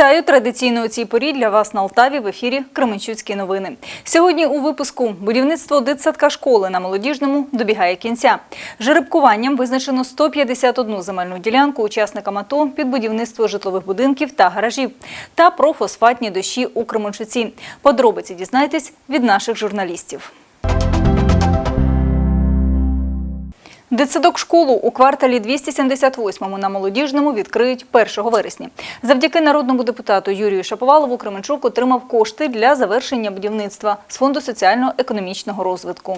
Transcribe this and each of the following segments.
Вітаю традиційно у цій порі для вас на Алтаві в ефірі Кременчуцькі новини. Сьогодні у випуску будівництво дитсадка школи на молодіжному добігає кінця. Жеребкуванням визначено 151 земельну ділянку учасникам АТО під будівництво житлових будинків та гаражів та про фосфатні дощі у Кременчуці. Подробиці дізнайтесь від наших журналістів. Дитсадок школу у кварталі 278 на Молодіжному відкриють 1 вересня. Завдяки народному депутату Юрію Шаповалову Кременчук отримав кошти для завершення будівництва з Фонду соціально-економічного розвитку.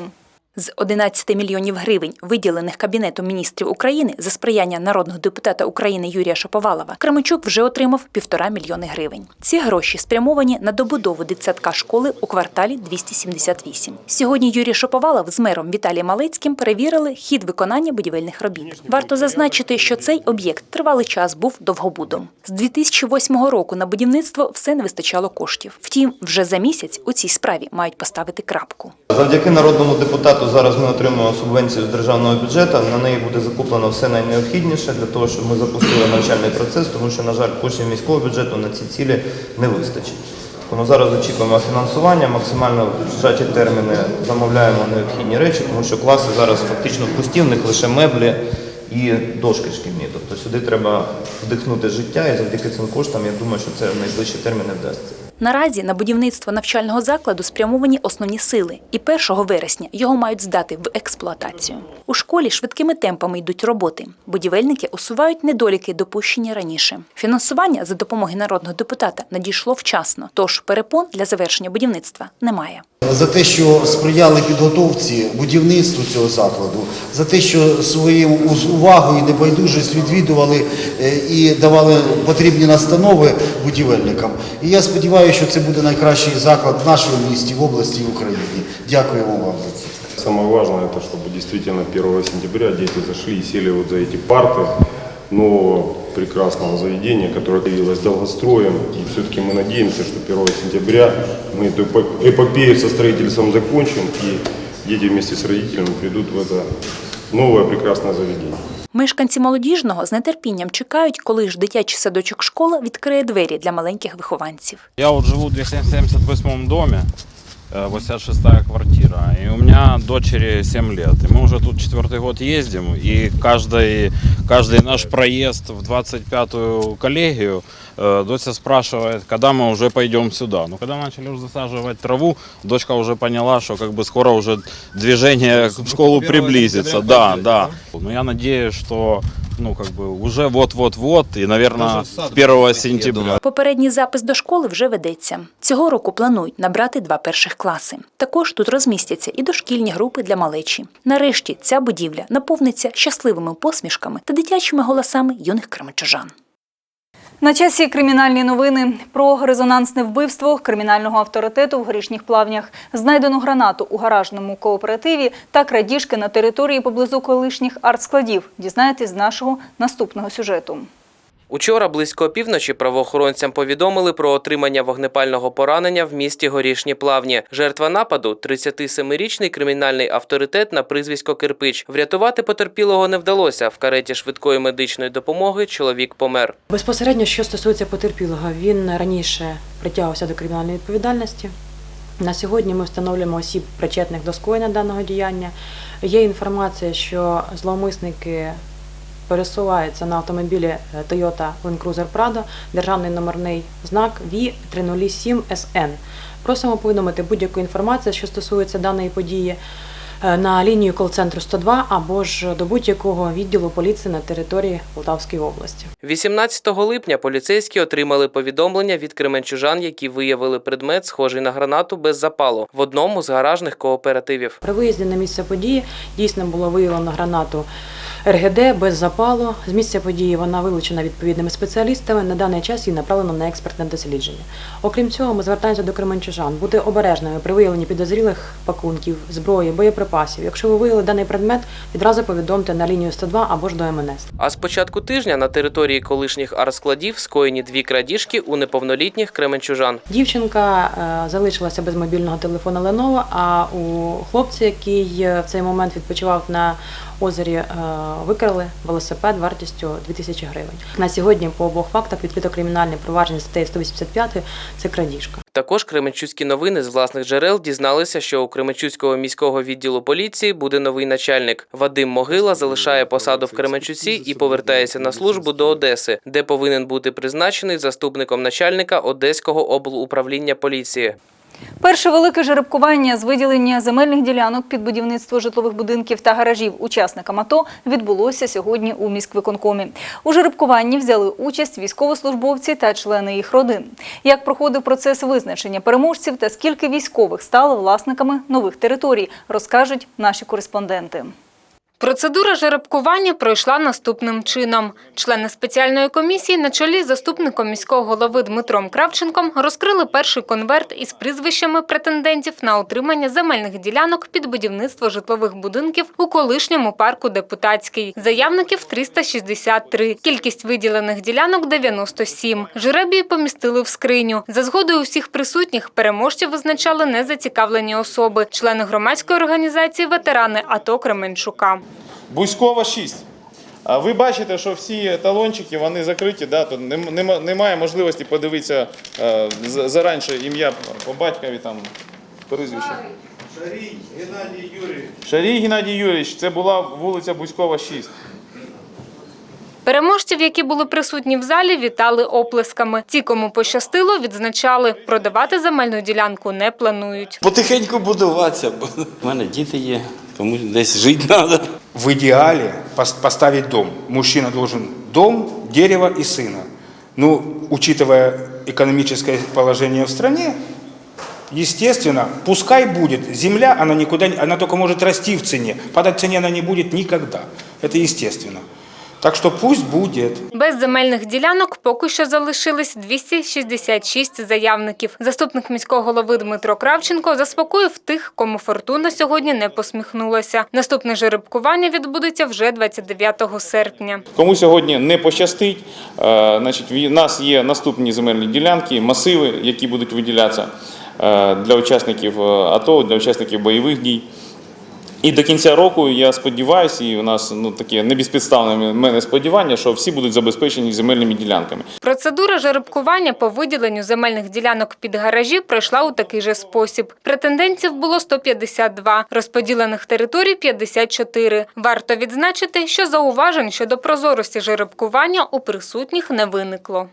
З 11 мільйонів гривень, виділених Кабінетом міністрів України за сприяння народного депутата України Юрія Шаповалова, Кременчук вже отримав півтора мільйони гривень. Ці гроші спрямовані на добудову дитсадка школи у кварталі 278. Сьогодні Юрій Шаповалов з мером Віталієм Малецьким перевірили хід виконання будівельних робіт. Варто зазначити, що цей об'єкт тривалий час був довгобудом. З 2008 року на будівництво все не вистачало коштів. Втім, вже за місяць у цій справі мають поставити крапку. Завдяки народному депутату зараз ми отримуємо субвенцію з державного бюджету. На неї буде закуплено все найнеобхідніше для того, щоб ми запустили навчальний процес, тому що, на жаль, коштів міського бюджету на ці цілі не вистачить. Тому зараз очікуємо фінансування, максимально в терміни замовляємо необхідні речі, тому що класи зараз фактично пусті, в них лише меблі і дошки шкільні. Тобто сюди треба вдихнути життя, і завдяки цим коштам я думаю, що це в найближчі терміни вдасться. Наразі на будівництво навчального закладу спрямовані основні сили, і 1 вересня його мають здати в експлуатацію. У школі швидкими темпами йдуть роботи. Будівельники усувають недоліки, допущені раніше. Фінансування за допомоги народного депутата надійшло вчасно, тож перепон для завершення будівництва немає За те, що сприяли підготовці будівництву цього закладу, за те, що своєю уз- увагою і небайдужість відвідували е, і давали потрібні настанови будівельникам. І я сподіваюся, що це буде найкращий заклад в нашому місті, в області і в Україні. Дякуємо вам за це. Самое важное, это чтобы действительно 1 сентября дети зашли и сели вот за эти парты нового прекрасного заведения, которое явилось долгостроем. И все-таки мы надеемся, что 1 сентября мы эту эпопею со строительством закончим, и дети вместе с родителями придут в это новое прекрасное заведение. Мешканці молодіжного з нетерпінням чекають, коли ж дитячий садочок школа відкриє двері для маленьких вихованців. Я от живу в 278 домі. 86-я квартира. И у меня дочери 7 лет. И мы уже тут четвертый год ездим, и каждый, каждый наш проезд в 25-ю коллегию э, дочь спрашивает, когда мы уже пойдем сюда. Ну, когда начали уже засаживать траву, дочка уже поняла, что как бы скоро уже движение в школу приблизится. Да, да. Но я надеюсь, что ну, как бы уже вот-вот-вот, и, наверное, с 1 сентября. Попередній запис до школи вже ведеться. Цього року планують набрати два перших класи. Також тут розмістяться і дошкільні групи для малечі. Нарешті ця будівля наповниться щасливими посмішками та дитячими голосами юних кременчужан. На часі кримінальні новини про резонансне вбивство кримінального авторитету в горішніх плавнях, знайдену гранату у гаражному кооперативі та крадіжки на території поблизу колишніх артскладів. Дізнаєтесь з нашого наступного сюжету. Учора близько опівночі правоохоронцям повідомили про отримання вогнепального поранення в місті Горішні Плавні. Жертва нападу – 37-річний кримінальний авторитет на прізвисько Кирпич. Врятувати потерпілого не вдалося. В кареті швидкої медичної допомоги чоловік помер. Безпосередньо, що стосується потерпілого, він раніше притягувався до кримінальної відповідальності. На сьогодні ми встановлюємо осіб, причетних до скоєння даного діяння. Є інформація, що зловмисники пересуваються на автомобілі е, Toyota Land Cruiser Prado, державний номерний знак V307SN. Просимо повідомити будь-яку інформацію, що стосується даної події е, на лінію кол-центру 102 або ж до будь-якого відділу поліції на території Полтавської області. 18 липня поліцейські отримали повідомлення від кременчужан, які виявили предмет, схожий на гранату без запалу, в одному з гаражних кооперативів. При виїзді на місце події дійсно було виявлено гранату РГД без запалу. З місця події вона вилучена відповідними спеціалістами. На даний час її направлено на експертне дослідження. Окрім цього, ми звертаємося до кременчужан бути обережними при виявленні підозрілих пакунків, зброї, боєприпасів. Якщо ви виявили даний предмет, відразу повідомте на лінію 102 або ж до МНС. А з початку тижня на території колишніх арскладів скоєні дві крадіжки у неповнолітніх кременчужан. Дівчинка е, залишилася без мобільного телефона Lenovo, а у хлопця, який е, в цей момент відпочивав на озері е, викрали велосипед вартістю 2000 гривень. На сьогодні по обох фактах відкрито кримінальне провадження статтею 185 – це крадіжка. Також Кременчуцькі новини з власних джерел дізналися, що у Кременчуцького міського відділу поліції буде новий начальник. Вадим Могила залишає посаду в Кременчуці і повертається на службу до Одеси, де повинен бути призначений заступником начальника Одеського облуправління поліції. Перше велике жеребкування з виділення земельних ділянок під будівництво житлових будинків та гаражів учасникам АТО відбулося сьогодні у міськвиконкомі. У жеребкуванні взяли участь військовослужбовці та члени їх родин. Як проходив процес визначення переможців та скільки військових стали власниками нових територій, розкажуть наші кореспонденти. Процедура жеребкування пройшла наступним чином. Члени спеціальної комісії на чолі з заступником міського голови Дмитром Кравченком розкрили перший конверт із прізвищами претендентів на отримання земельних ділянок під будівництво житлових будинків у колишньому парку Депутатський. Заявників 363. Кількість виділених ділянок 97. Жребії помістили в скриню. За згодою усіх присутніх переможців визначали незацікавлені особи, члени громадської організації ветерани АТО Кременчука. Бузькова 6. А ви бачите, що всі талончики вони закриті, да, нема- немає можливості подивитися е, за- заранше ім'я по батькові там прізвище. Шарій Геннадій Юрійович. Шарій Геннадій Юрійович, це була вулиця Бузькова 6. Переможців, які були присутні в залі, вітали оплесками. Ті, кому пощастило, відзначали, продавати земельну ділянку не планують. Потихеньку будуватися, бо в мене діти є, тому десь жити треба. В идеале пос- поставить дом. Мужчина должен дом, дерево и сына. Ну, учитывая экономическое положение в стране, естественно, пускай будет. Земля, она никуда, она только может расти в цене. Падать цене она не будет никогда. Это естественно. Так что пусть будет. Без земельних ділянок поки що залишились 266 заявників. Заступник міського голови Дмитро Кравченко заспокоїв тих, кому фортуна сьогодні не посміхнулася. Наступне жеребкування відбудеться вже 29 серпня. Кому сьогодні не пощастить, е, значить, в нас є наступні земельні ділянки, масиви, які будуть виділятися е, для учасників е, АТО, для учасників бойових дій. І до кінця року я сподіваюся, і у нас ну таке не безпідставне мене сподівання, що всі будуть забезпечені земельними ділянками. Процедура жеребкування по виділенню земельних ділянок під гаражі пройшла у такий же спосіб. Претендентів було 152, розподілених територій 54. Варто відзначити, що зауважень щодо прозорості жеребкування у присутніх не виникло.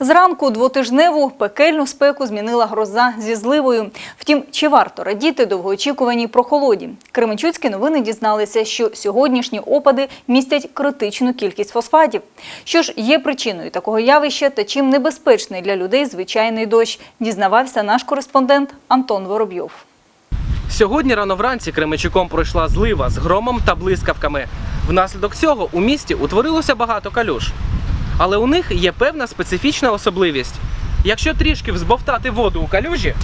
Зранку двотижневу пекельну спеку змінила гроза зі зливою. Втім, чи варто радіти довгоочікуваній прохолоді? Кременчуцькі новини дізналися, що сьогоднішні опади містять критичну кількість фосфатів. Що ж є причиною такого явища та чим небезпечний для людей звичайний дощ, дізнавався наш кореспондент Антон Воробйов. Сьогодні рано вранці Кременчуком пройшла злива з громом та блискавками. Внаслідок цього у місті утворилося багато калюж. Але у них є певна специфічна особливість. Якщо трішки взбовтати воду у калюжі,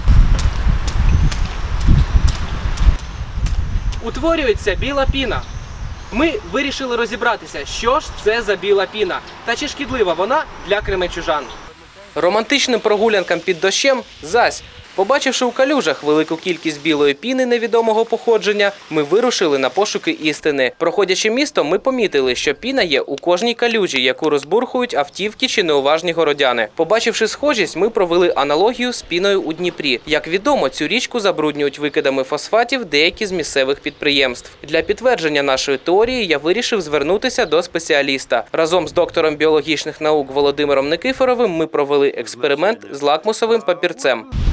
утворюється біла піна. Ми вирішили розібратися, що ж це за біла піна та чи шкідлива вона для кременчужан. Романтичним прогулянкам під дощем зась. Побачивши у калюжах велику кількість білої піни невідомого походження, ми вирушили на пошуки істини. Проходячи містом, ми помітили, що піна є у кожній калюжі, яку розбурхують автівки чи неуважні городяни. Побачивши схожість, ми провели аналогію з піною у Дніпрі. Як відомо, цю річку забруднюють викидами фосфатів деякі з місцевих підприємств. Для підтвердження нашої теорії я вирішив звернутися до спеціаліста. Разом з доктором біологічних наук Володимиром Никифоровим ми провели експеримент з лакмусовим папірцем.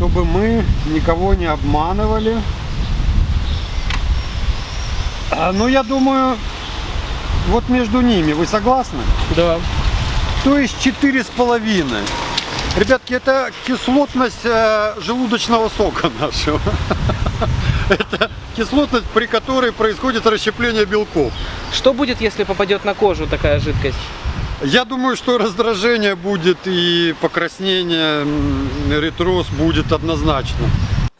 Чтобы мы никого не обманывали. А, Ну, я думаю, вот между ними. Вы согласны? Да. То есть четыре с половиной. Ребятки, это кислотность э, желудочного сока нашего. Это кислотность, при которой происходит расщепление белков. Что будет, если попадет на кожу такая жидкость? Я думаю, что раздражение будет и покраснение, ретроз будет однозначно.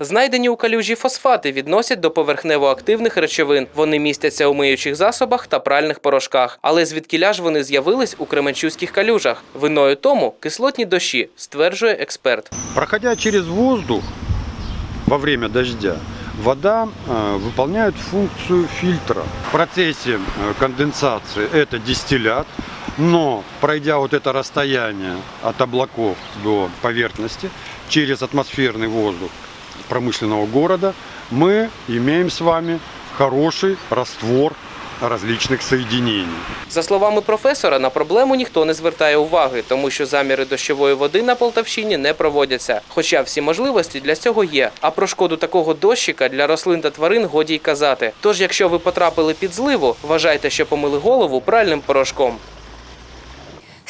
Знайдені у калюжі фосфати відносять до поверхнево-активних речовин. Вони містяться у миючих засобах та пральних порошках. Але звідкіля ж вони з'явились у кременчуських калюжах? Виною тому кислотні дощі, стверджує експерт. Проходя через воздух во время дождя, вода э, выполняет функцию фильтра. В процессе э, конденсации это дистиллят, но пройдя вот это расстояние от облаков до поверхности через атмосферный воздух промышленного города, мы имеем с вами хороший раствор различных соединений. За словами професора, на проблему ніхто не звертає уваги, тому що заміри дощової води на Полтавщині не проводяться. Хоча всі можливості для цього є. А про шкоду такого дощика для рослин та тварин годі й казати. Тож, якщо ви потрапили під зливу, вважайте, що помили голову пральним порошком.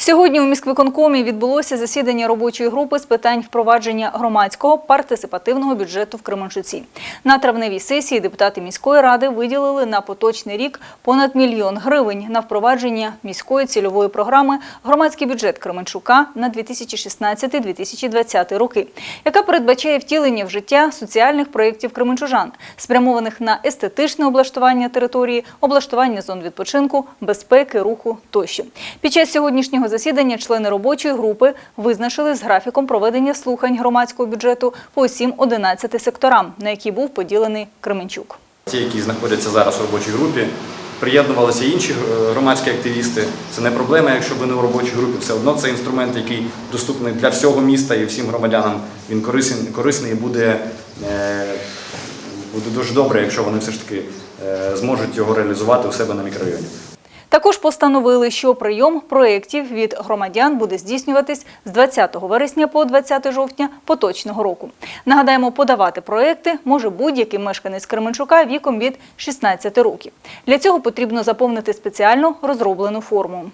Сьогодні у міськвиконкомі відбулося засідання робочої групи з питань впровадження громадського партисипативного бюджету в Кременчуці. На травневій сесії депутати міської ради виділили на поточний рік понад мільйон гривень на впровадження міської цільової програми Громадський бюджет Кременчука на 2016-2020 роки, яка передбачає втілення в життя соціальних проєктів кременчужан, спрямованих на естетичне облаштування території, облаштування зон відпочинку, безпеки, руху тощо. Під час сьогоднішнього засідання члени робочої групи визначили з графіком проведення слухань громадського бюджету по усім 11 секторам, на які був поділений Кременчук. Ті, які знаходяться зараз у робочій групі, приєднувалися інші е, громадські активісти. Це не проблема, якщо ви не у робочій групі. Все одно це інструмент, який доступний для всього міста і всім громадянам. Він корисний, корисний і буде, е, буде дуже добре, якщо вони все ж таки е, зможуть його реалізувати у себе на мікрорайоні. Також постановили, що прийом проєктів від громадян буде здійснюватись з 20 вересня по 20 жовтня поточного року. Нагадаємо, подавати проєкти може будь-який мешканець Кременчука віком від 16 років. Для цього потрібно заповнити спеціально розроблену форму.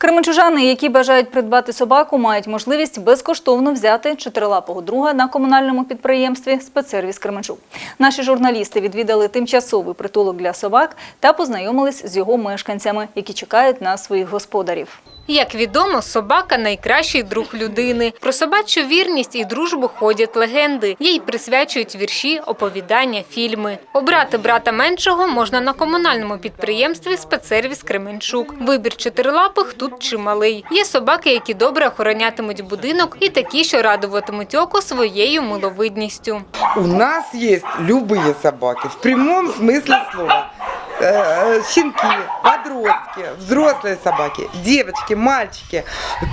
Кременчужани, які бажають придбати собаку, мають можливість безкоштовно взяти чотирилапого друга на комунальному підприємстві «Спецсервіс Кременчук». Наші журналісти відвідали тимчасовий притулок для собак та познайомились з його мешканцями, які чекають на своїх господарів. Як відомо, собака найкращий друг людини. Про собачу вірність і дружбу ходять легенди. Їй присвячують вірші, оповідання, фільми. Обрати брата меншого можна на комунальному підприємстві спецсервіс Кременчук. Вибір чотирилапих тут чималий. Є собаки, які добре охоронятимуть будинок, і такі, що радуватимуть око своєю миловидністю. У нас есть любые собаки, в прямом смысле слова. Э, Щенки, подростки, взрослые собаки, девочки, мальчики,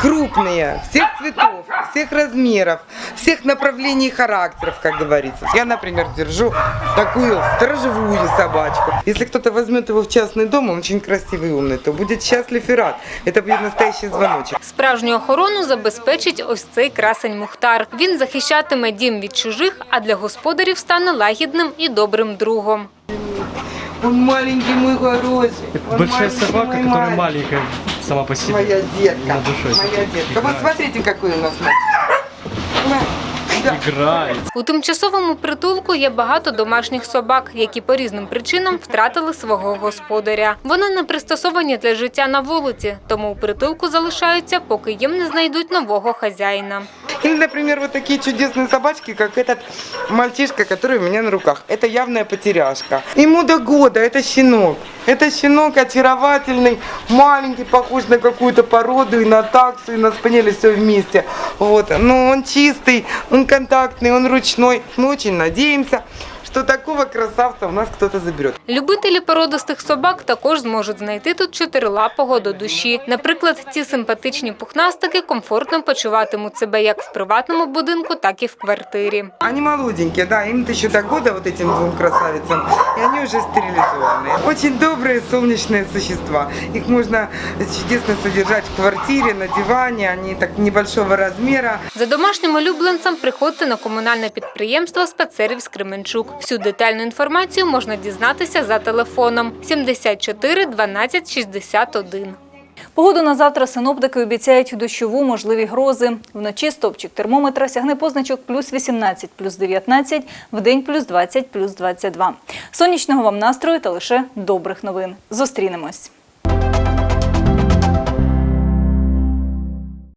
крупные, всех цветов, всех размеров, всех направлений и характеров, как говорится. Я, например, держу такую сторожевую собачку. Если кто-то возьмет его в частный дом, он очень красивый и умный, то будет счастлив и рад. Это будет настоящий звоночек. Справжню охорону забезпечить ось цей красень Мухтар. Він захищатиме дім від чужих, а для господарів стане лагідним і добрим другом. Он маленький мой хороший. Он Большая маленький собака, которая мальчик. маленькая сама по себе. Моя детка, На душой моя детка. Вот смотрите, какой у нас мальчик. У тимчасовому притулку є багато домашніх собак, які по різним причинам втратили свого господаря. Вони не пристосовані для життя на вулиці, тому у притулку залишаються, поки їм не знайдуть нового хазяїна. Или, например, вот такие чудесные собачки, как этот мальчишка, который у меня на руках. Это явная потеряшка. Ему до года, это щенок. Это щенок очаровательный, маленький, похож на какую-то породу, и на таксу, и на спаниеля, все вместе. Вот. Но он чистый, он контактный, он ручной. Мы очень надеемся, что такого красавца у нас кто-то заберет. Любителі породистих собак також зможуть знайти тут чотирилапого до душі. Наприклад, ці симпатичні пухнастики комфортно почуватимуть себе як в приватному будинку, так і в квартирі. Они молоденькие, да, им еще до года вот этим двум красавицам, и они уже стерилизованные. Очень добрые, солнечные существа. Их можно чудесно содержать в квартире, на диване, они так небольшого размера. За домашнім улюбленцем приходьте на комунальне підприємство «Спецсервіс Кременчук». Всю детальну інформацію можна дізнатися за телефоном 74 12 61. Погоду на завтра синоптики обіцяють дощову можливі грози. Вночі стопчик термометра сягне позначок плюс 18, плюс 19, вдень плюс 20, плюс 22. Сонячного вам настрою та лише добрих новин. Зустрінемось.